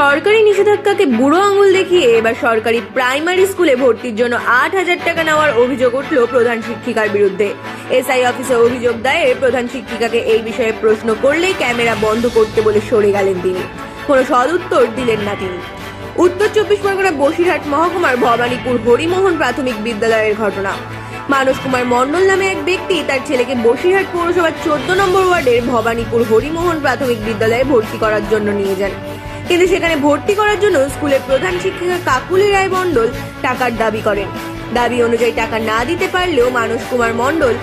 সরকারি নিষেধাজ্ঞাকে বুড়ো আঙুল দেখিয়ে এবার সরকারি প্রাইমারি স্কুলে ভর্তির জন্য আট হাজার টাকা নেওয়ার অভিযোগ উঠল প্রধান শিক্ষিকার বিরুদ্ধে। এসআই অফিসে অভিযোগ দায়ের, প্রধান শিক্ষিকাকে এই বিষয়ে প্রশ্ন করলেই ক্যামেরা বন্ধ করতে বলে সরে গেলেন তিনি। কোনো সদুত্তর দিলেন না তিনি। উত্তর চব্বিশ পরগনা বসিরহাট মহকুমার ভবানীপুর হরিমোহন প্রাথমিক বিদ্যালয়ের ঘটনা। মানস কুমার মণ্ডল নামে এক ব্যক্তি তার ছেলেকে বসিরহাট পৌরসভার চোদ্দ নম্বর ওয়ার্ডের ভবানীপুর হরিমোহন প্রাথমিক বিদ্যালয়ে ভর্তি করার জন্য নিয়ে যান। কিন্তু সেখানে ভর্তি করার জন্য স্কুলের প্রধান শিক্ষিকা কাকুলি রায় মণ্ডল টাকার দাবি করেন। দাবি অনুযায়ী টাকা না দিতে পারলেও মানস কুমার মণ্ডল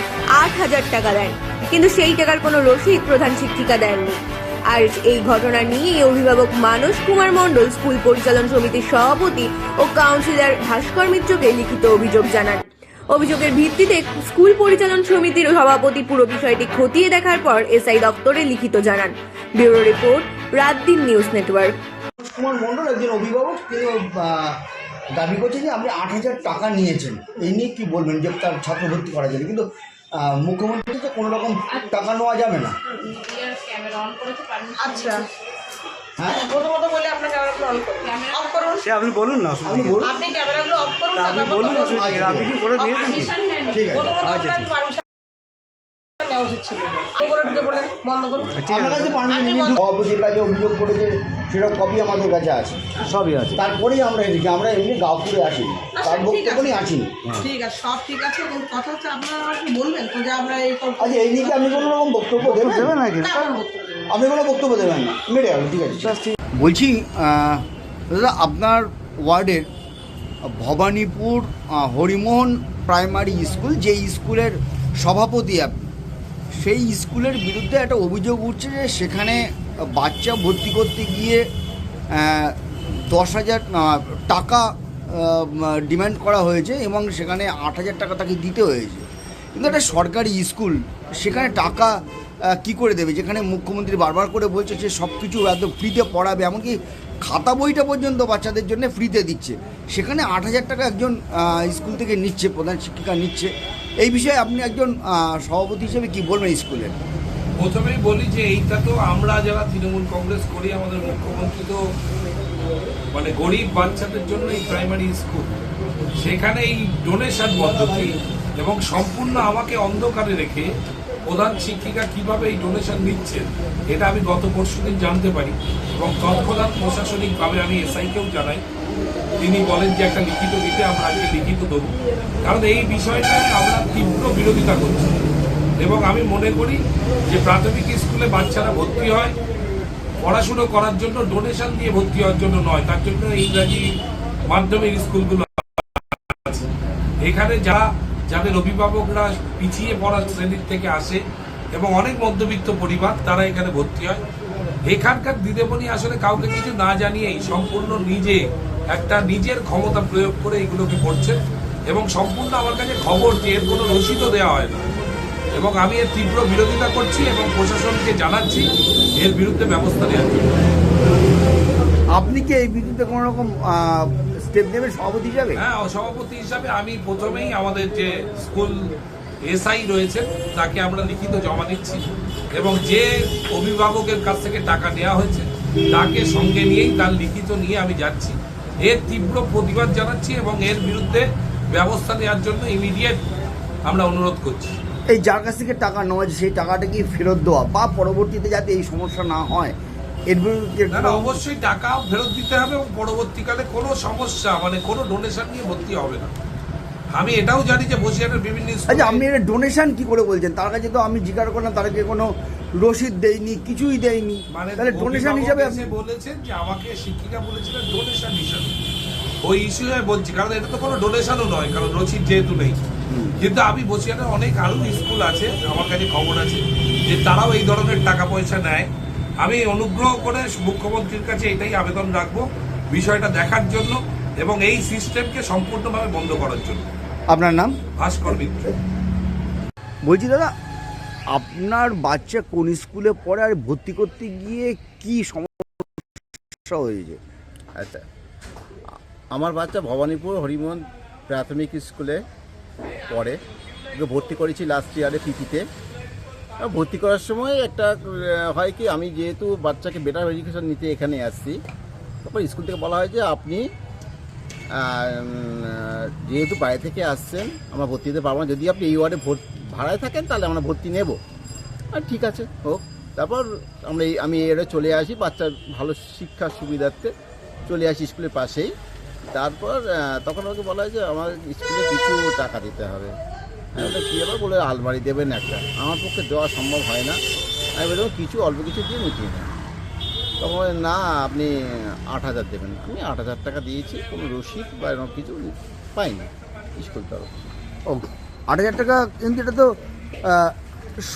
আট হাজার টাকা দেন। কিন্তু সেই টাকার কোনো রসিদ প্রধান শিক্ষিকা দেননি। আর এই ঘটনা নিয়ে অভিভাবক মানস কুমার মণ্ডল স্কুল পরিচালন সমিতির সভাপতি ও কাউন্সিলর ভাস্কর মিত্রকে লিখিত অভিযোগ জানান। অভিযোগের ভিত্তিতে স্কুল পরিচালন সমিতির সভাপতি পুরো বিষয়টি খতিয়ে দেখার পর এসআই দপ্তরে লিখিত জানান। ব্যুরো রিপোর্ট রাত দিন নিউজ নেটওয়ার্ক। কুমার মণ্ডল একজন অভিভাবক তিনি দাবি করছেন যে আপনি আট হাজার টাকা নিয়েছেন। এই নিয়ে কী বলবেন যে তার ছাত্র ভর্তি করা যাবে? কিন্তু মুখ্যমন্ত্রী তো কোনো রকম টাকা নেওয়া যাবে না। আচ্ছা। হ্যাঁ? প্রথমত বলে আপনার ক্যামেরাগুলো অন করুন। অফ করুন। সে আপনি বলুন না আপনি বলুন। আপনি ক্যামেরাগুলো অফ করুন আপনি বলুন। আপনি কি করে দিয়েছেন ঠিক আছে। আচ্ছা, আপনার পারমিশন নেওয়া উচিত ছিল ঢুকে পড়লেন বন্ধ করুন আপনার কাছে সভাপতির কাছে অভিযোগ করেছে সেটা কপি আমাদের কাছে আছে। সবই আছে। তারপরেই আমরা এদিকে আমরা এমনি গাঁওপুরে আসিনি তার আচ্ছা, ঠিক আসিনি। ঠিক আছে সব ঠিক আছে কিন্তু কথা হচ্ছে আপনারা আমাকে বলবেন? তো যে আমরা এই আচ্ছা এই কোনো রকম বক্তব্য দেবেন? নাকি। আপনি কোনো বক্তব্য দেবেন না। মেরে গেল ঠিক আছে। বলছি দাদা আপনার ওয়ার্ডের ভবানীপুর হরিমোহন প্রাইমারি স্কুল যে স্কুলের সভাপতি আপনি সেই স্কুলের বিরুদ্ধে একটা অভিযোগ উঠছে যে সেখানে বাচ্চা ভর্তি করতে গিয়ে দশ হাজার টাকা ডিমান্ড করা হয়েছে এবং সেখানে আট হাজার টাকা তাকে দিতে হয়েছে। কিন্তু একটা সরকারি স্কুল, সেখানে টাকা কি করে দেবে? যেখানে মুখ্যমন্ত্রী বারবার করে বলছে যে সব কিছু একদম ফ্রিতে পড়াবে, এমনকি খাতা বইটা পর্যন্ত বাচ্চাদের জন্য ফ্রিতে দিচ্ছে। সেখানে আট হাজার টাকা একজন স্কুল থেকে নিচ্ছে, প্রধান শিক্ষিকা নিচ্ছে। এই বিষয়ে আপনি একজন সভাপতি হিসেবে কি বলবেন স্কুলে প্রথমেই বলি যে এইটা তো আমরা যারা তৃণমূল কংগ্রেস করি, আমাদের মুখ্যমন্ত্রী তো মানে গরিব বাচ্চাদের জন্য এই প্রাইমারি স্কুল সেখানে এই ডোনেশন পদ্ধতি এবং সম্পূর্ণ আমাকে অন্ধকারে রেখে প্রধান শিক্ষিকা কীভাবে এই ডোনেশন নিচ্ছেন, এটা আমি গত পরশু দিন জানতে পারি এবং তৎক্ষণাৎ প্রশাসনিকভাবে আমি এসআইকেও জানাই। তিনি বলেন যে একটা লিখিত দিতে আমরা আজকে লিখিত দেবো কারণ এই বিষয়টায় আমরা তীব্র বিরোধিতা করছি। এবং আমি মনে করি যে প্রাথমিক স্কুলে বাচ্চারা ভর্তি হয়, পড়াশুনো করার জন্য ডোনেশন দিয়ে ভর্তি হওয়ার জন্য নয়, তার জন্য ইংরাজি মাধ্যমিক স্কুলগুলো আছে। এখানে যারা যাদের অভিভাবকরা পিছিয়ে পড়া শ্রেণির থেকে আসে এবং অনেক মধ্যবিত্ত পরিবার, তারা এখানে ভর্তি হয়। এখানকার দিদিমণি আসলে কাউকে কিছু না জানিয়েই সম্পূর্ণ নিজে একটা নিজের ক্ষমতা প্রয়োগ করে এগুলোকে করছে এবং সম্পূর্ণ আমার কাছে খবর যে এর কোনো রসিদও দেওয়া হয় না। এবং আমি এর তীব্র বিরোধিতা করছি এবং প্রশাসনকে জানাচ্ছি এর বিরুদ্ধে ব্যবস্থা নেওয়ার জন্য। আপনি কি এই বিরুদ্ধে কোনো রকম স্টেপ নেবেন সভাপতি হিসাবে? হ্যাঁ সভাপতি হিসাবে আমি প্রথমেই আমাদের যে স্কুল এসআই রয়েছেন তাকে আমরা লিখিত জমা দিচ্ছি। এবং যে অভিভাবকের কাছ থেকে টাকা নেওয়া হয়েছে তাকে সঙ্গে নিয়েই তার লিখিত নিয়ে আমি যাচ্ছি। এর তীব্র প্রতিবাদ জানাচ্ছি এবং এর বিরুদ্ধে ব্যবস্থা নেওয়ার জন্য ইমিডিয়েট আমরা অনুরোধ করছি। এই যার কাছ থেকে টাকা নেওয়া সেই টাকাটা কি ফেরত দেওয়া বা পরবর্তীতে যাতে এই সমস্যা না হয় অবশ্যই টাকা ফেরত দিতে হবে এবং পরবর্তীকালে কোনো সমস্যা মানে কোনো ডোনেশন নিয়ে ভর্তি হবে না। আমি এটাও জানি যে বসিরহাটের বিভিন্ন আচ্ছা আপনি এটা ডোনেশন কি করে বলছেন? তার কাছে তো আমি জিজ্ঞাসা করলাম তাদেরকে কোনো রসিদ দেয়নি কিছুই দেয়নি। মানে তাহলে ডোনেশন হিসাবে আপনি বলেছেন যে আমাকে শিক্ষিকা বলেছিলেন ডোনেশন হিসাবে। ওই ইস্যু আমি বলছি কারণ এটা তো কোনো ডোনেশনও নয় কারণ রসিদ যেহেতু নেই। কিন্তু আমি বসিরহাটের অনেক আরও স্কুল আছে আমার কাছে খবর আছে যে তারাও এই ধরনের টাকা পয়সা নেয়। আমি অনুগ্রহ করে মুখ্যমন্ত্রীর কাছে এটাই আবেদন রাখব বিষয়টা দেখার জন্য এবং এই সিস্টেমকে সম্পূর্ণভাবে বন্ধ করার জন্য। আপনার নাম? ভাস্কর মিত্র। বলছি দাদা আপনার বাচ্চা কোন স্কুলে পড়ে আর ভর্তি করতে গিয়ে কি সমস্যা হয়েছে? আচ্ছা আমার বাচ্চা ভবানীপুর হরিমোহন প্রাথমিক স্কুলে পড়ে। ভর্তি করেছি লাস্ট ইয়ারে পিপিতে ভর্তি করার সময় একটা হয় কি, আমি যেহেতু বাচ্চাকে বেটার এডুকেশন নিতে এখানে আসছি, তারপর স্কুল থেকে বলা হয় যে আপনি যেহেতু বাইরে থেকে আসছেন, আমরা ভর্তি দিতে পারব না। যদি আপনি এই ওয়ার্ডে ভর্তি, ভাড়ায় থাকেন, তাহলে আমরা ভর্তি নেব। আর ঠিক আছে, হোক। তারপর আমরা এই, আমি এরা চলে আসি, বাচ্চার ভালো শিক্ষার সুবিধার্থে চলে আসি স্কুলের পাশেই। তারপর তখন আমাকে বলা হয় যে আমার স্কুলে কিছু টাকা দিতে হবে। আমি বললাম, কী ব্যাপার বলে আলমারি দেবেন একটা? আমার পক্ষে দেওয়া সম্ভব হয় না। আমি বললাম কিছু অল্প কিছু দিয়ে মিটিয়ে নেন। তখন না আপনি আট হাজার দেবেন। আমি আট হাজার টাকা দিয়েছি কোনো রসিদ বা এরকম কিছু পাইনি স্কুল তরফ ও আট হাজার টাকা কিন্তু এটা তো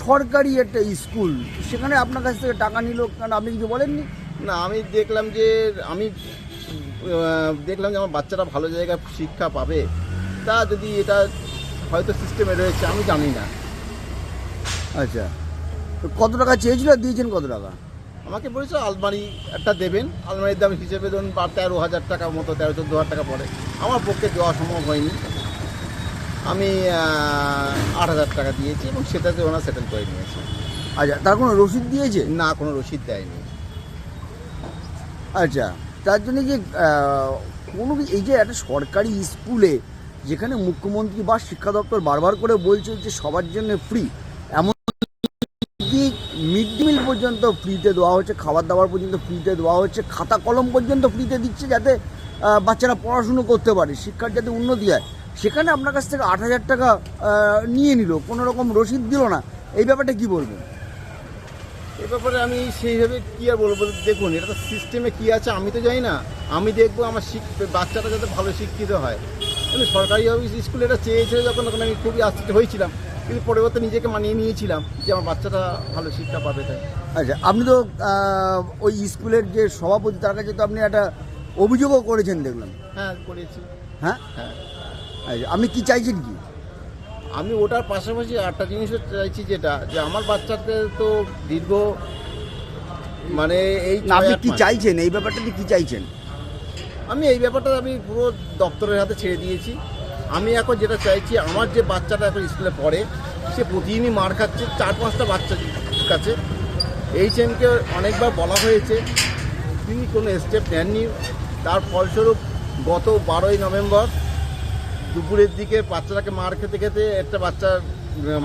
সরকারি একটা স্কুল। সেখানে আপনার কাছ থেকে টাকা নিল কেন? আপনি কিছু বলেননি? না আমি দেখলাম যে আমি দেখলাম যে আমার বাচ্চারা ভালো জায়গায় শিক্ষা পাবে। তা যদি এটা হয়তো সিস্টেমে রয়েছে আমি জানি না। আচ্ছা তো কত টাকা চেয়েছিল? আর দিয়েছেন কত টাকা? আমাকে বলেছে আলমারি একটা দেবেন আলমারির দাম হিসেবে ধরুন বা তেরো হাজার টাকা মতো তেরো চোদ্দ হাজার টাকা পড়ে। আমার পক্ষে দেওয়া সম্ভব হয়নি। আমি আট হাজার টাকা দিয়েছি এবং সেটাতে ওনারা সেটেল করে নিয়েছে। আচ্ছা তার কোনো রসিদ দিয়েছে? না কোনো রসিদ দেয়নি। আচ্ছা তার জন্য যে কোনো এই যে একটা সরকারি স্কুলে যেখানে মুখ্যমন্ত্রী বা শিক্ষা দপ্তর বারবার করে বলছে যে সবার জন্য ফ্রি এমন মিড ডে মিল পর্যন্ত ফ্রিতে দেওয়া হচ্ছে, খাবার দাবার পর্যন্ত ফ্রিতে দেওয়া হচ্ছে, খাতা কলম পর্যন্ত ফ্রিতে দিচ্ছে যাতে বাচ্চারা পড়াশুনো করতে পারে, শিক্ষার যাতে উন্নতি হয়। সেখানে আপনার কাছ থেকে আট হাজার টাকা নিয়ে নিল, কোনো রকম রসিদ দিল না। এই ব্যাপারটা কি বলবেন? এ ব্যাপারে আমি সেইভাবে কী আর বলব? দেখুন, এটা তো সিস্টেমে কী আছে আমি তো জানি না। আমি দেখব আমার শিখ বাচ্চাটা যাতে ভালো শিক্ষিত হয়। কিন্তু সরকারি অফিস স্কুলে এটা চেয়েছিল যখন তখন আমি খুবই আশ্চর্য হয়েছিলাম। কিন্তু পরবর্তী নিজেকে মানিয়ে নিয়েছিলাম যে আমার বাচ্চাটা ভালো শিক্ষা পাবে তাই। আচ্ছা আপনি তো ওই স্কুলের যে সভাপতি তার কাছে তো আপনি একটা অভিযোগও করেছেন দেখলাম। হ্যাঁ করেছি। হ্যাঁ? হ্যাঁ। আচ্ছা আপনি কি চাইছেন কি? আমি ওটার পাশাপাশি আরেকটা জিনিসও চাইছি যেটা যে আমার বাচ্চাকে তো দীর্ঘ মানে এই আপনি কি চাইছেন? এই ব্যাপারটা কি চাইছেন? আমি এই ব্যাপারটা আমি পুরো দপ্তরের হাতে ছেড়ে দিয়েছি। আমি এখন যেটা চাইছি, আমার যে বাচ্চাটা এখন স্কুলে পড়ে, সে প্রতিদিনই মার খাচ্ছে, চার পাঁচটা বাচ্চা কাছে। এইচ এমকে অনেকবার বলা হয়েছে, তিনি কোনো স্টেপ নেননি। তার ফলস্বরূপ গত বারোই নভেম্বর দুপুরের দিকে বাচ্চাটাকে মার খেতে খেতে একটা বাচ্চা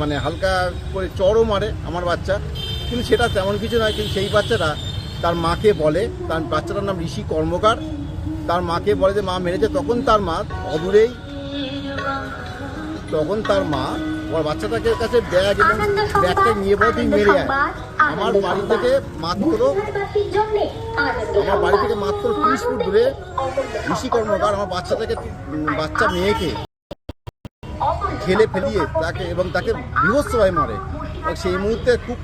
মানে হালকা করে চড়ও মারে আমার বাচ্চা। কিন্তু সেটা তেমন কিছু নয়, কিন্তু সেই বাচ্চাটা তার মাকে বলে, তার বাচ্চাটার নাম ঋষি কর্মকার। তার মাকে বলে যে মা মেরেছে তখন তার মা অদূরেই তখন তার মা ওর বাচ্চাটাকে কাছে ব্যাগ এবং ব্যাগটা নিয়ে বলে তুই মেরে আয়। আমার বাড়ি থেকে মাত্র আমার বাড়ি থেকে মাত্র তিরিশ ফুট দূরে ঋষি কর্মকার আমার বাচ্চাটাকে বাচ্চা মেয়েকে খেলে ফেলিয়ে তাকে এবং তাকে বিভৎসভাবে মারে। সেই মুহূর্তে খুব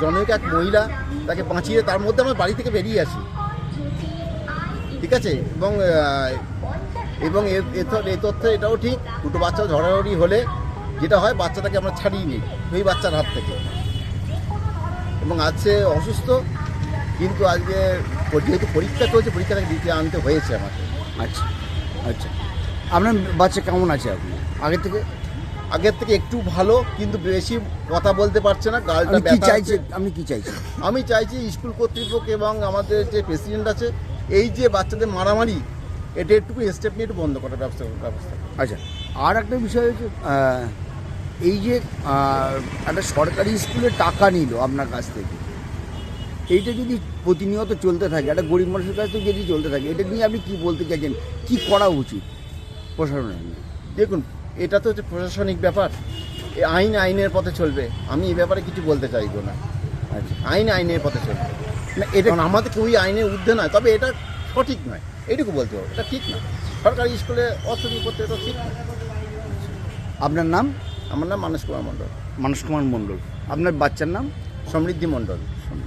জনৈক এক মহিলা তাকে বাঁচিয়ে তার মধ্যে আমার বাড়ি থেকে বেরিয়ে আসি। ঠিক আছে? এবং এবং এ এই তথ্য এটাও ঠিক দুটো বাচ্চা ঝড়াঝড়ি হলে যেটা হয় বাচ্চাটাকে আমরা ছাড়িয়ে নিই ওই বাচ্চার হাত থেকে। এবং আজ সে অসুস্থ কিন্তু আজকে যেহেতু পরীক্ষা চলছে পরীক্ষাটাকে দিতে আনতে হয়েছে আমাকে। আচ্ছা আচ্ছা। আপনার বাচ্চা কেমন আছে আপনি আগে থেকে? আগের থেকে একটু ভালো কিন্তু বেশি কথা বলতে পারছে না গালটা ব্যথা চাইছেন? কি চাইছেন? আমি চাইছি স্কুল কর্তৃপক্ষ এবং আমাদের যে প্রেসিডেন্ট আছে এই যে বাচ্চাদের মারামারি এটা একটু স্টেপ নিয়ে একটু বন্ধ করার ব্যবস্থা ব্যবস্থা। আচ্ছা আর একটা বিষয় হচ্ছে এই যে একটা সরকারি স্কুলে টাকা নিল আপনার কাছ থেকে এইটা যদি প্রতিনিয়ত চলতে থাকে একটা গরিব মানুষের কাছ থেকে যদি চলতে থাকে এটা নিয়ে আপনি কী বলতে চাইছেন? কি করা উচিত প্রশাসনের দেখুন এটা তো হচ্ছে প্রশাসনিক ব্যাপার। আইন আইনের পথে চলবে। আমি এ ব্যাপারে কিছু বলতে চাইব না। আচ্ছা। আইন আইনের পথে চলবে। না এটা আমাদের কেউই আইনের ঊর্ধ্বে নয় তবে এটা সঠিক নয় এটুকু বলতে হবে এটা ঠিক না। সরকারি স্কুলে অর্থনীতি করতে এটা ঠিক নয় আপনার নাম? আমার নাম মানস কুমার মণ্ডল। মানস কুমার মণ্ডল। আপনার বাচ্চার নাম? সমৃদ্ধি মণ্ডল। শুনব